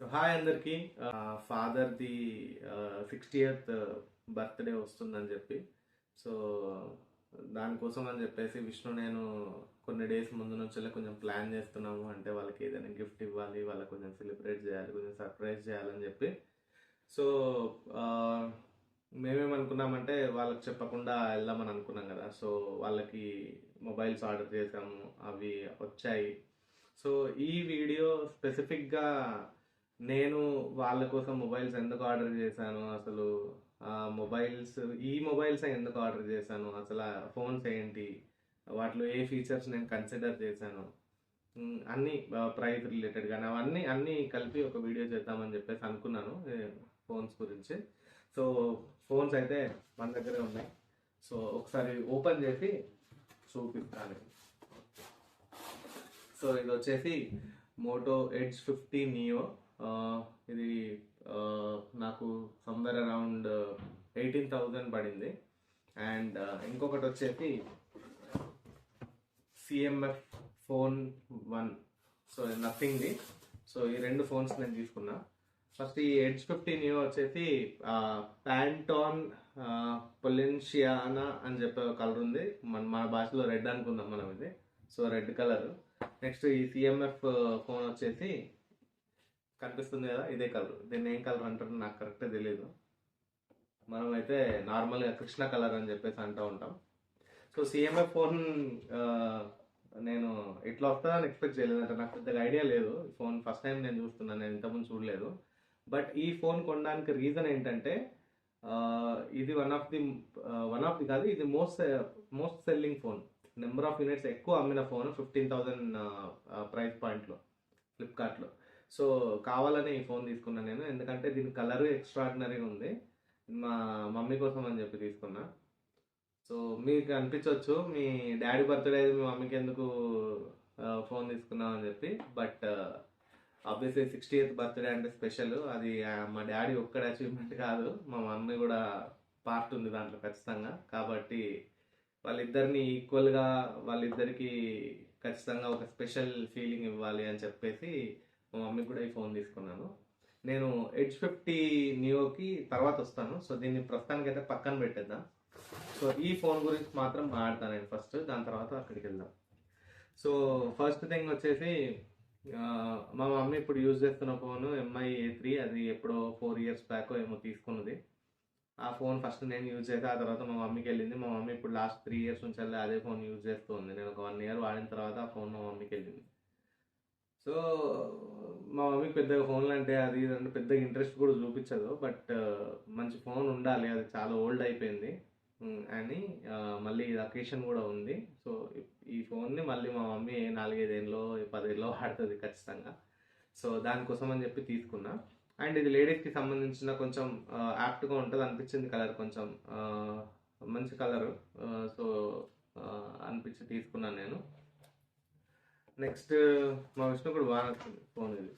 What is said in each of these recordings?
So hi అందరికి. ఫాదర్ది sixtieth birthday వస్తుందని చెప్పి. సో దానికోసం అని చెప్పేసి విష్ణు నేను కొన్ని డేస్ ముందు నుంచి కొంచెం ప్లాన్ చేస్తున్నాము. అంటే వాళ్ళకి ఏదైనా గిఫ్ట్ ఇవ్వాలి వాళ్ళకి కొంచెం సెలబ్రేట్ చేయాలి కొంచెం సర్ప్రైజ్ చేయాలని చెప్పి. సో మేమేమనుకున్నామంటే వాళ్ళకి చెప్పకుండా వెళ్దామని అనుకున్నాం కదా. సో వాళ్ళకి మొబైల్స్ ఆర్డర్ చేసాము అవి వచ్చాయి. సో ఈ వీడియో స్పెసిఫిక్గా నేను వాళ్ళ కోసం మొబైల్స్ ఎందుకు ఆర్డర్ చేశాను? అసలు మొబైల్స్ ఈ మొబైల్స్ ఎందుకు ఆర్డర్ చేశాను? అసలు ఫోన్స్ ఏంటి? వాటిలో ఏ ఫీచర్స్ నేను కన్సిడర్ చేశాను? అన్నీ అన్ని ప్రైస్ రిలేటెడ్ కానీ అవన్నీ అన్నీ కలిపి ఒక వీడియో చేద్దామని చెప్పేసి అనుకున్నాను ఫోన్స్ గురించి. సో ఫోన్స్ అయితే మన దగ్గరే ఉన్నాయి. సో ఒకసారి ఓపెన్ చేసి చూపిస్తాను. సో ఇది వచ్చేసి మోటో ఎడ్జ్ ఫిఫ్టీ నియో ఇది నాకు సమ్దర్ అరౌండ్ ఎయిటీన్ థౌజండ్ పడింది. అండ్ ఇంకొకటి వచ్చేసి సిఎంఎఫ్ ఫోన్ వన్ సో నథింగ్ది సో ఈ రెండు ఫోన్స్ నేను తీసుకున్నా. ఫస్ట్ ఈ ఎడ్జ్ ఫిఫ్టీన్ నియో వచ్చేసి ప్యాంటాన్ పొలెన్షియానా అని చెప్పే కలర్ ఉంది. మన మన భాషలో రెడ్ అనుకుందాం మనం ఇది. సో రెడ్ కలర్ నెక్స్ట్ ఈ సిఎంఎఫ్ ఫోన్ వచ్చేసి కనిపిస్తుంది కదా ఇదే కలర్ దీన్ని ఏం కలర్ అంటారో నాకు కరెక్ట్ తెలియదు మనం అయితే నార్మల్గా కృష్ణ కలర్ అని చెప్పేసి అంటూ ఉంటాం. సో సిఎంఏ ఫోన్ నేను ఎట్లా వస్తుందని ఎక్స్పెక్ట్ చేయలేదు అంటే నాకు పెద్దగా ఐడియా లేదు. ఫోన్ ఫస్ట్ టైం నేను చూస్తున్నాను నేను ఇంతకుముందు చూడలేదు. బట్ ఈ ఫోన్ కొనడానికి రీజన్ ఏంటంటే ఇది one of the one of the కాదు ఇది most most selling phone number of units ఎక్కువ అమ్మిన ఫోన్ ఫిఫ్టీన్ థౌజండ్ ప్రైస్ పాయింట్లో ఫ్లిప్కార్ట్లో సో కావాలని ఈ ఫోన్ తీసుకున్నాను నేను. ఎందుకంటే దీని కలర్ ఎక్స్ట్రాడినరీగా ఉంది. మా మమ్మీ కోసం అని చెప్పి తీసుకున్నా. సో మీకు అనిపించవచ్చు మీ డాడీ బర్త్డే మీ మమ్మీకి ఎందుకు ఫోన్ తీసుకున్నాం అని చెప్పి. But obviously sixty eighth birthday అంటే స్పెషల్ అది మా డాడీ ఒక్కడ అచీవ్మెంట్ కాదు. మా మమ్మీ కూడా పార్ట్ ఉంది దాంట్లో ఖచ్చితంగా. కాబట్టి వాళ్ళిద్దరిని ఈక్వల్గా వాళ్ళిద్దరికి ఖచ్చితంగా ఒక స్పెషల్ ఫీలింగ్ ఇవ్వాలి అని చెప్పేసి మా మమ్మీ కూడా ఈ ఫోన్ తీసుకున్నాను. నేను హెచ్ ఫిఫ్టీ నియోకి తర్వాత వస్తాను. సో దీన్ని ప్రస్తుతానికి అయితే పక్కన పెట్టేద్దాం. సో ఈ ఫోన్ గురించి మాత్రం మాట్లాడతాను నేను ఫస్ట్ దాని తర్వాత అక్కడికి వెళ్దాం. సో ఫస్ట్ థింగ్ వచ్చేసి మా మమ్మీ ఇప్పుడు యూజ్ చేస్తున్న ఫోన్ ఎంఐ ఏ త్రీ అది ఎప్పుడో ఫోర్ ఇయర్స్ బ్యాక్ ఏమో తీసుకున్నది. ఆ ఫోన్ ఫస్ట్ నేను యూజ్ చేసి ఆ తర్వాత మా మమ్మీకి వెళ్ళింది. మా మమ్మీ ఇప్పుడు లాస్ట్ త్రీ ఇయర్స్ నుంచి వెళ్ళి అదే ఫోన్ యూజ్ చేస్తూ ఉంది. నేను ఒక వన్ ఇయర్ వాడిన తర్వాత ఆ ఫోన్ మా మమ్మీకి వెళ్ళింది. సో మా మమ్మీకి పెద్దగా ఫోన్లు అంటే అది అంటే పెద్దగా ఇంట్రెస్ట్ కూడా చూపించదు. బట్ uh, మంచి ఫోన్ ఉండాలి. అది చాలా ఓల్డ్ అయిపోయింది. అని మళ్ళీ ఇది అకేషన్ కూడా ఉంది. సో ఈ ఫోన్ని మళ్ళీ మా మమ్మీ నాలుగైదేళ్ళలో పదేళ్ళలో వాడుతుంది ఖచ్చితంగా. సో దానికోసం అని చెప్పి తీసుకున్నా. అండ్ ఇది లేడీస్కి సంబంధించిన కొంచెం యాప్ట్గా ఉంటుంది అనిపించింది కలర్ కొంచెం. మంచి కలరు సో అనిపించి తీసుకున్నాను నేను. నెక్స్ట్ మా విష్ణు కూడా బాగా నచ్చింది ఫోన్ ఇది.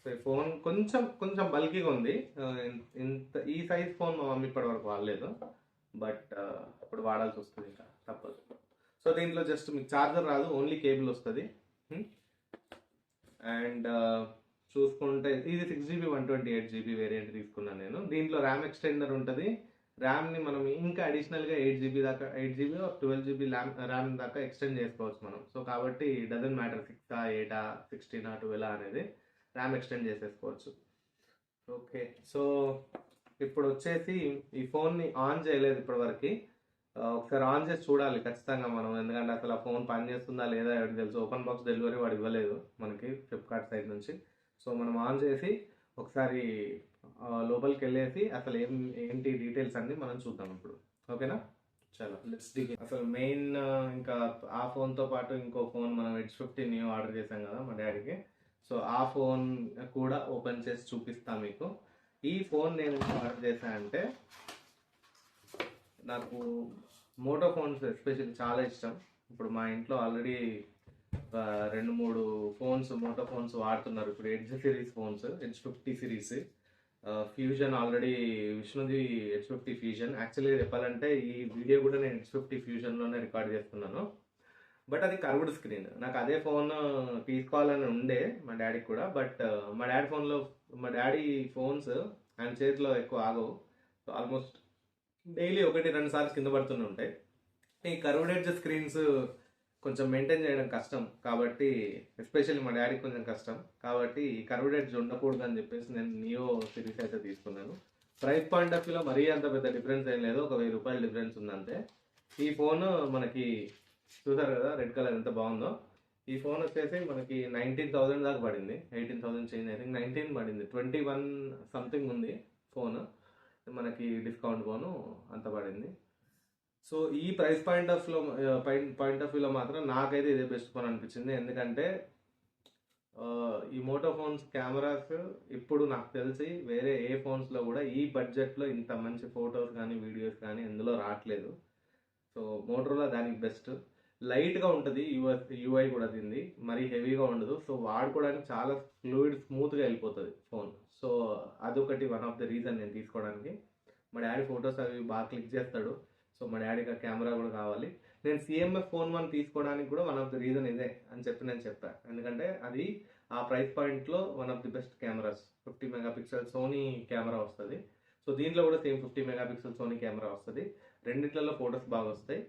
సో ఈ ఫోన్ కొంచెం కొంచెం బల్కీగా ఉంది. ఇంత ఈ సైజ్ ఫోన్ మా మమ్మీ ఇప్పటి వరకు వాడలేదు. బట్ ఇప్పుడు వాడాల్సి వస్తుంది ఇంకా తప్పదు. సో దీంట్లో జస్ట్ మీకు చార్జర్ రాదు ఓన్లీ కేబుల్ వస్తుంది. అండ్ చూసుకుంటే ఇది six GB one twenty eight GB variant తీసుకున్నాను నేను. దీంట్లో ర్యామ్ ఎక్స్టెండర్ ఉంటుంది. ర్యామ్ని మనం ఇంకా అడిషనల్గా ఎయిట్ జీబీ దాకా eight GB twelve GB RAM RAM దాకా ఎక్స్టెండ్ చేసుకోవచ్చు మనం. సో కాబట్టి డజన్ మ్యాటర్ సిక్స్ ఎయిటా సిక్స్టీనా ట్వెల్వ్ అనేది ర్యామ్ ఎక్స్టెండ్ చేసేసుకోవచ్చు. ఓకే సో ఇప్పుడు వచ్చేసి ఈ ఫోన్ని ఆన్ చేయలేదు ఇప్పటివరకు. ఒకసారి ఆన్ చేసి చూడాలి ఖచ్చితంగా మనం. ఎందుకంటే అసలు ఆ ఫోన్ పని చేస్తుందా లేదా ఎవరికి తెలుసు. ఓపెన్ బాక్స్ డెలివరీ వాడు ఇవ్వలేదు మనకి ఫ్లిప్కార్ట్ సైడ్ నుంచి. సో మనం ఆన్ చేసి ఒకసారి లోపలికి వెళ్ళేసి అసలు ఏం ఏంటి డీటెయిల్స్ అన్ని మనం చూద్దాం ఇప్పుడు. ఓకేనా? చలో. లెట్స్ అసలు మెయిన్ ఇంకా ఆ ఫోన్తో పాటు ఇంకో ఫోన్ మనం హెచ్ ఫిఫ్టీ న్యూ ఆర్డర్ చేసాం కదా మా డాడీకి. సో ఆ ఫోన్ కూడా ఓపెన్ చేసి చూపిస్తాను మీకు. ఈ ఫోన్ నేను ఆర్డర్ చేశానంటే నాకు మోటో ఫోన్స్ ఎస్పెషల్లీ చాలా ఇష్టం. ఇప్పుడు మా ఇంట్లో ఆల్రెడీ రెండు మూడు ఫోన్స్ మోటో ఫోన్స్ వాడుతున్నారు. ఇప్పుడు edge series phones edge fifty series fusion already విష్ణుది H fifty fusion actually చెప్పాలంటే ఈ వీడియో కూడా నేను హెచ్ ఫిఫ్టీ ఫ్యూజన్లోనే రికార్డ్ చేస్తున్నాను. బట్ అది కర్వ్డ్ స్క్రీన్ నాకు అదే ఫోన్ తీసుకోవాలని ఉండే మా డాడీకి కూడా. బట్ మా డాడీ ఫోన్లో మా డాడీ ఫోన్స్ ఆయన చేతిలో ఎక్కువ ఆగవు. సో ఆల్మోస్ట్ డైలీ ఒకటి రెండు సార్లు కింద పడుతూనే ఉంటాయి. ఈ కర్వ్డ్ హెడ్జ్ స్క్రీన్స్ కొంచెం మెయింటైన్ చేయడం కష్టం. కాబట్టి ఎస్పెషల్లీ మా డాడీకి కొంచెం కష్టం. కాబట్టి ఈ కర్వ్డ్ ఉండకూడదు అని చెప్పేసి నేను నియో సిరీస్ అయితే తీసుకున్నాను. ప్రైస్ పాయింట్ ఆఫ్ వ్యూలో మరీ అంత పెద్ద డిఫరెన్స్ ఏం లేదు. ఒక వెయ్యి రూపాయల డిఫరెన్స్ ఉందంతే. ఈ ఫోన్ మనకి చూసారు కదా రెడ్ కలర్ ఎంత బాగుందో. ఈ ఫోన్ వచ్చేసి మనకి నైన్టీన్ థౌసండ్ దాకా పడింది. Eighteen thousand change I think nineteen పడింది. ట్వంటీ వన్ సంథింగ్ ఉంది ఫోన్ మనకి డిస్కౌంట్ ఫోను అంత పడింది. సో ఈ ప్రైస్ పాయింట్ ఆఫ్లో పాయింట్ ఆఫ్ వ్యూలో మాత్రం నాకైతే ఇదే బెస్ట్ ఫోన్ అనిపించింది. ఎందుకంటే ఈ మోటో ఫోన్స్ కెమెరాస్ ఇప్పుడు నాకు తెలిసి వేరే ఏ ఫోన్స్లో కూడా ఈ బడ్జెట్లో ఇంత మంచి ఫొటోస్ కానీ వీడియోస్ కానీ ఇందులో రావట్లేదు. సో మోటోలో దానికి బెస్ట్ లైట్గా ఉంటుంది యూఎస్ యూఐ కూడా దీన్ని మరీ హెవీగా ఉండదు. సో వాడుకోవడానికి చాలా ఫ్లూయిడ్ స్మూత్గా వెళ్ళిపోతుంది ఫోన్ సో అదొకటి వన్ ఆఫ్ ద రీజన్ నేను తీసుకోవడానికి. మా డాడీ ఫొటోస్ అవి బాగా క్లిక్ చేస్తాడు. సో మా డాడీకి ఆ కెమెరా కూడా కావాలి. నేను సిఎంఎఫ్ ఫోన్ వన్ తీసుకోవడానికి కూడా వన్ ఆఫ్ ది రీజన్ ఇదే అని చెప్పి నేను చెప్పాను ఎందుకంటే అది ఆ ప్రైస్ పాయింట్లో one of the best cameras fifty mega pixel Sony camera వస్తుంది. సో దీంట్లో కూడా same fifty mega pixel Sony camera వస్తుంది. రెండిట్లలో ఫొటోస్ బాగా వస్తాయి.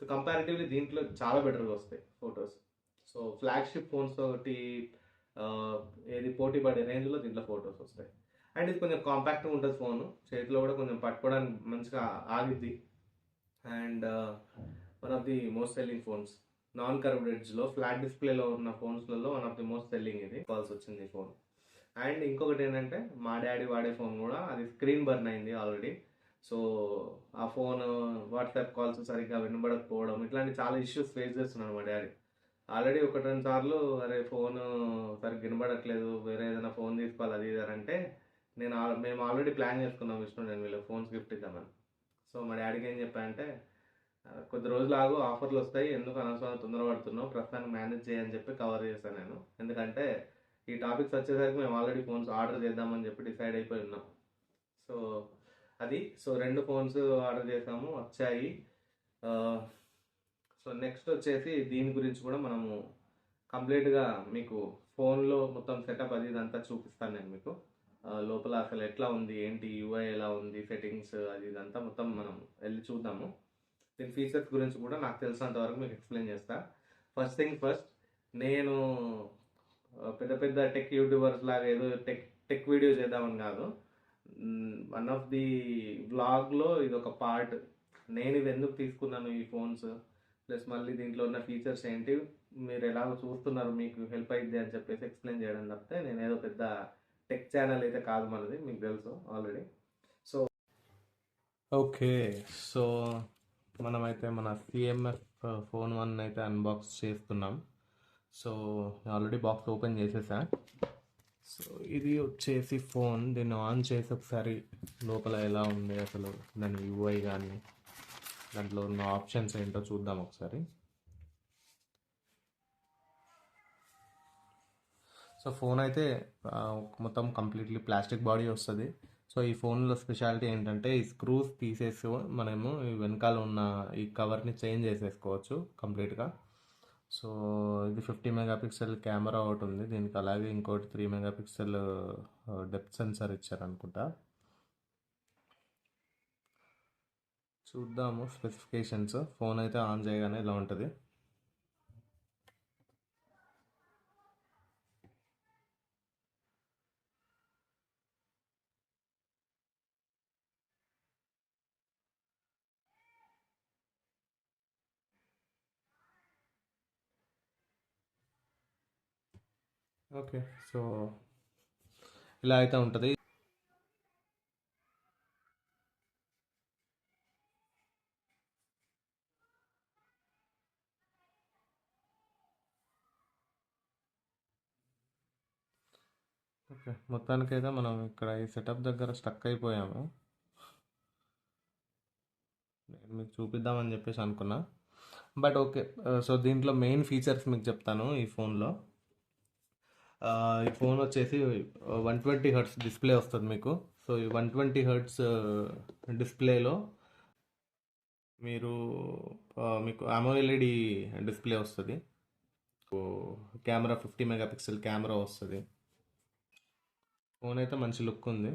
సో కంపారిటివ్లీ దీంట్లో చాలా బెటర్గా వస్తాయి ఫొటోస్ సో ఫ్లాగ్షిప్ ఫోన్స్ ఒకటి ఏది పోటీ పడే రేంజ్లో దీంట్లో ఫొటోస్ వస్తాయి. అండ్ ఇది కొంచెం కాంపాక్ట్గా ఉంటుంది ఫోన్ చేతిలో కూడా కొంచెం పట్టుకోవడానికి మంచిగా ఆగిద్ది. And one of the most selling phones non కర్వ్డ్లో flat డిస్ప్లేలో ఉన్న ఫోన్స్లలో one of the most selling ఇది. కాల్స్ వచ్చింది ఈ ఫోన్ అండ్ ఇంకొకటి ఏంటంటే మా డాడీ వాడే ఫోన్ కూడా అది స్క్రీన్ బర్న్ అయింది ఆల్రెడీ సో ఆ ఫోన్ వాట్సాప్ కాల్స్ సరిగ్గా వినబడకపోవడం ఇట్లాంటి చాలా ఇష్యూస్ ఫేస్ చేస్తున్నాను మా డాడీ. ఆల్రెడీ ఒకటి రెండు సార్లు అరే ఫోన్ సరిగ్గా వినబడట్లేదు వేరే ఏదైనా ఫోన్ తీసుకోవాలి అది ఇది అని అంటే నేను మేము ఆల్రెడీ ప్లాన్ చేసుకున్నాం విష్ణు నేను వీళ్ళకి ఫోన్స్ గిఫ్ట్ ఇద్దామని. సో మా డాడీకి ఏం చెప్పా అంటే కొద్ది రోజులు ఆగు ఆఫర్లు వస్తాయి ఎందుకు అనవసరంగా తొందరపడుతున్నావు ప్రస్తుతానికి మేనేజ్ చేయని చెప్పి కవర్ చేశాను నేను. ఎందుకంటే ఈ టాపిక్స్ వచ్చేసరికి మేము ఆల్రెడీ ఫోన్స్ ఆర్డర్ చేద్దామని చెప్పి డిసైడ్ అయిపోయి ఉన్నాం. సో అది. సో రెండు ఫోన్స్ ఆర్డర్ చేసాము వచ్చాయి. సో నెక్స్ట్ వచ్చేసి దీని గురించి కూడా మనము కంప్లీట్గా మీకు ఫోన్లో మొత్తం సెటప్ అది ఇదంతా చూపిస్తాను నేను మీకు. లోపల అసలు ఎట్లా ఉంది ఏంటి యూఐ ఎలా ఉంది సెట్టింగ్స్ అది ఇదంతా మొత్తం మనం వెళ్ళి చూద్దాము. దీని ఫీచర్స్ గురించి కూడా నాకు తెలిసినంత వరకు మీకు ఎక్స్ప్లెయిన్ చేస్తా. ఫస్ట్ థింగ్ ఫస్ట్ నేను పెద్ద పెద్ద టెక్ యూట్యూబర్స్ లాగా ఏదో టెక్ టెక్ వీడియో చేద్దామని కాదు. వన్ ఆఫ్ ది వ్లాగ్లో ఇది ఒక పార్ట్ నేను ఇది ఎందుకు తీసుకున్నాను ఈ ఫోన్స్ ప్లస్ మళ్ళీ దీంట్లో ఉన్న ఫీచర్స్ ఏంటి? మీరు ఎలాగో చూస్తున్నారు మీకు హెల్ప్ అయింది అని చెప్పేసి ఎక్స్ప్లెయిన్ చేయడం తప్పితే నేను ఏదో పెద్ద టెక్ ఛానల్ అయితే కాదు మనది మీకు తెలుసు ఆల్రెడీ సో ఓకే సో మనమైతే మన సిఎంఎఫ్ ఫోన్ వన్ అయితే అన్బాక్స్ చేస్తున్నాం. సో ఆల్రెడీ బాక్స్ ఓపెన్ చేసేసా? సో ఇది వచ్చేసి ఫోన్ దీన్ని ఆన్ చేసి ఒకసారి లోపల ఎలా ఉంది అసలు దాని యూఐ కానీ దాంట్లో ఉన్న ఆప్షన్స్ ఏంటో చూద్దాం ఒకసారి. సో ఫోన్ అయితే మొత్తం కంప్లీట్లీ ప్లాస్టిక్ బాడీ వస్తుంది. సో ఈ ఫోన్లో స్పెషాలిటీ ఏంటంటే ఈ స్క్రూస్ తీసేసి మనము వెనకాల ఉన్న ఈ కవర్ని చేంజ్ చేసేసుకోవచ్చు కంప్లీట్గా. సో ఇది ఫిఫ్టీ మెగాపిక్సెల్ కెమెరా ఒకటి ఉంది. దీనికి అలాగే ఇంకోటి త్రీ మెగాపిక్సెల్ డెప్త్ సెన్సర్ ఇచ్చారనుకుంటా. చూద్దాము స్పెసిఫికేషన్స్. ఫోన్ అయితే ఆన్ చేయగానే ఇలా ఉంటుంది. ఓకే సో ఇలా అయితే ఉంటుంది. ఓకే మొత్తానికైతే మనం ఇక్కడ ఈ సెటప్ దగ్గర స్టక్ అయిపోయాము. నేను మీకు చూపిద్దామని చెప్పేసి అనుకున్నా. బట్ ఓకే సో దీంట్లో మెయిన్ ఫీచర్స్ మీకు చెప్తాను ఈ ఫోన్లో. ఈ ఫోన్ వచ్చేసి వన్ ట్వంటీ హర్ట్స్ డిస్ప్లే వస్తుంది మీకు. సో ఈ వన్ ట్వంటీ హర్ట్స్ డిస్ప్లేలో మీరు మీకు అమోఎల్ఈడి డిస్ప్లే వస్తుంది. Camera fifty mega pixel camera వస్తుంది. ఫోన్ అయితే మంచి లుక్ ఉంది.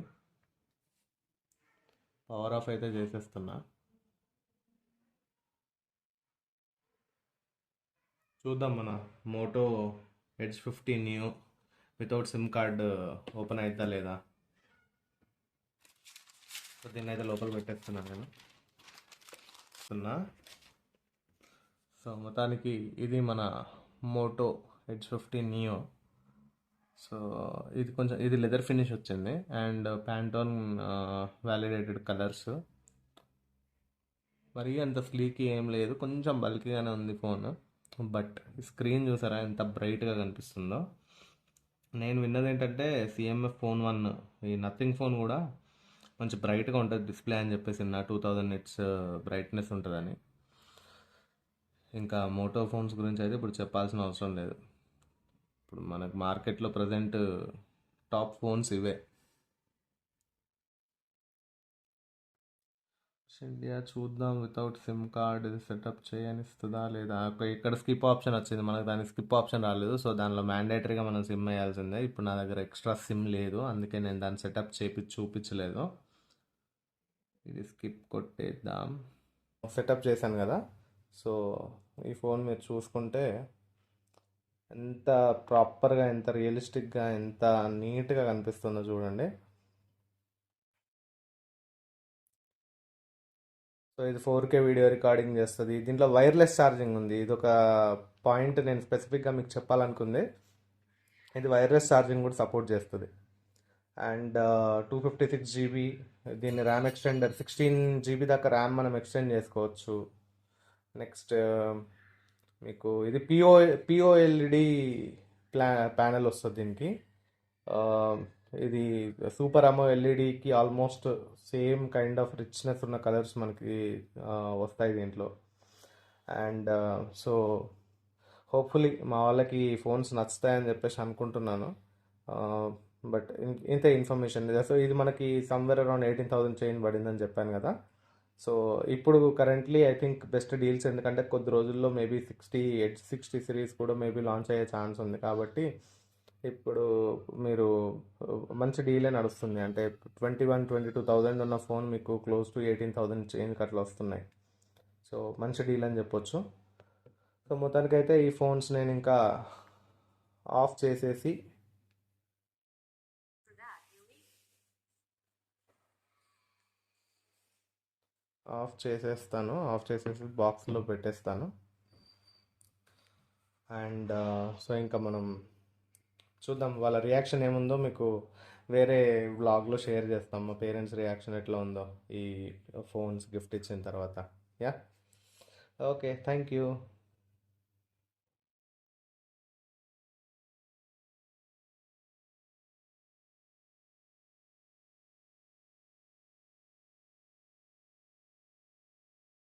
పవర్ ఆఫ్ అయితే చేసేస్తున్నా. చూద్దాం మన Moto edge fifty new without SIM card uh, open అవుతా లేదా? సో దీన్ని అయితే లోపల పెట్టేస్తున్నాను నేను. సున్నా. సో మొత్తానికి ఇది మన Moto edge fifty Neo. So ఇది కొంచెం ఇది లెదర్ ఫినిష్ వచ్చింది. And Pantone uh, validated colours మరీ అంత స్లీక్ ఏం లేదు. కొంచెం బల్కీగానే ఉంది ఫోన్ బట్ స్క్రీన్ చూసారా ఎంత బ్రైట్గా కనిపిస్తుందో. నేను విన్నది ఏంటంటే సిఎంఎఫ్ ఫోన్ వన్ ఈ నథింగ్ ఫోన్ కూడా మంచి బ్రైట్గా ఉంటుంది డిస్ప్లే అని చెప్పేసి నా టూ థౌజండ్ నిట్స్ బ్రైట్నెస్ ఉంటుందని. ఇంకా మోటో ఫోన్స్ గురించి అయితే ఇప్పుడు చెప్పాల్సిన అవసరం లేదు. ఇప్పుడు మనకు మార్కెట్లో ప్రజెంట్ టాప్ ఫోన్స్ ఇవే. ఇండియా చూద్దాం వితౌట్ సిమ్ కార్డ్ సెటప్ చేయనిస్తుందా లేదా? ఇక్కడ స్కిప్ ఆప్షన్ వచ్చింది. మనకు దానికి స్కిప్ ఆప్షన్ రాలేదు. సో దానిలో మ్యాండేటరీగా మనం సిమ్ వేయాల్సిందే. ఇప్పుడు నా దగ్గర ఎక్స్ట్రా సిమ్ లేదు. అందుకే నేను దాన్ని సెటప్ చేపి చూపించలేదు. ఇది స్కిప్ కొట్టేద్దాం. సెటప్ చేశాను కదా. సో ఈ ఫోన్ మీరు చూసుకుంటే ఎంత ప్రాపర్గా ఎంత రియలిస్టిక్గా ఎంత నీట్గా కనిపిస్తుందో చూడండి. సో ఇది ఫోర్ కే వీడియో రికార్డింగ్ చేస్తుంది. దీంట్లో వైర్లెస్ ఛార్జింగ్ ఉంది. ఇది ఒక పాయింట్ నేను స్పెసిఫిక్గా మీకు చెప్పాలనుకుంది. ఇది వైర్లెస్ ఛార్జింగ్ కూడా సపోర్ట్ చేస్తుంది. And two fifty six GB దీన్ని ర్యామ్ ఎక్స్టెండర్ సిక్స్టీన్ జీబీ దాకా ర్యామ్ మనం ఎక్స్టెండ్ చేసుకోవచ్చు. నెక్స్ట్ uh, మీకు ఇది పిఓ పిఓఎల్ఈడి ప్లా ప్యానెల్ వస్తుంది దీనికి. Uh, ఇది super అమో ఎల్ఈడికి almost same kind of richness ఉన్న కలర్స్ మనకి వస్తాయి దీంట్లో. అండ్ సో హోప్ఫుల్లీ మా వాళ్ళకి ఫోన్స్ నచ్చుతాయని చెప్పేసి అనుకుంటున్నాను. బట్ ఇంత ఇన్ఫర్మేషన్. సో ఇది మనకి somewhere around eighteen thousand change పడిందని చెప్పాను కదా. సో ఇప్పుడు currently I think best deals ఎందుకంటే కొద్ది రోజుల్లో maybe sixty eight sixty series కూడా మేబీ లాంచ్ అయ్యే ఛాన్స్ ఉంది కాబట్టి ఇప్పుడు మీరు మంచి డీలే నడుస్తుంది. అంటే twenty one twenty two thousand ఉన్న ఫోన్ మీకు close to eighteen thousand change అట్లా వస్తున్నాయి. సో మంచి డీల్ అని చెప్పొచ్చు. సో మొత్తానికైతే ఈ ఫోన్స్ నేను ఇంకా ఆఫ్ చేసేసి ఆఫ్ చేసేస్తాను. ఆఫ్ చేసేసి బాక్స్లో పెట్టేస్తాను. అండ్ సో ఇంకా మనం చూద్దాం. వాళ్ళ రియాక్షన్ ఏముందో మీకు వేరే వ్లాగ్లో షేర్ చేస్తాం. మా పేరెంట్స్ రియాక్షన్ ఎట్లా ఉందో ఈ ఫోన్స్ గిఫ్ట్ ఇచ్చిన తర్వాత. Yeah okay thank you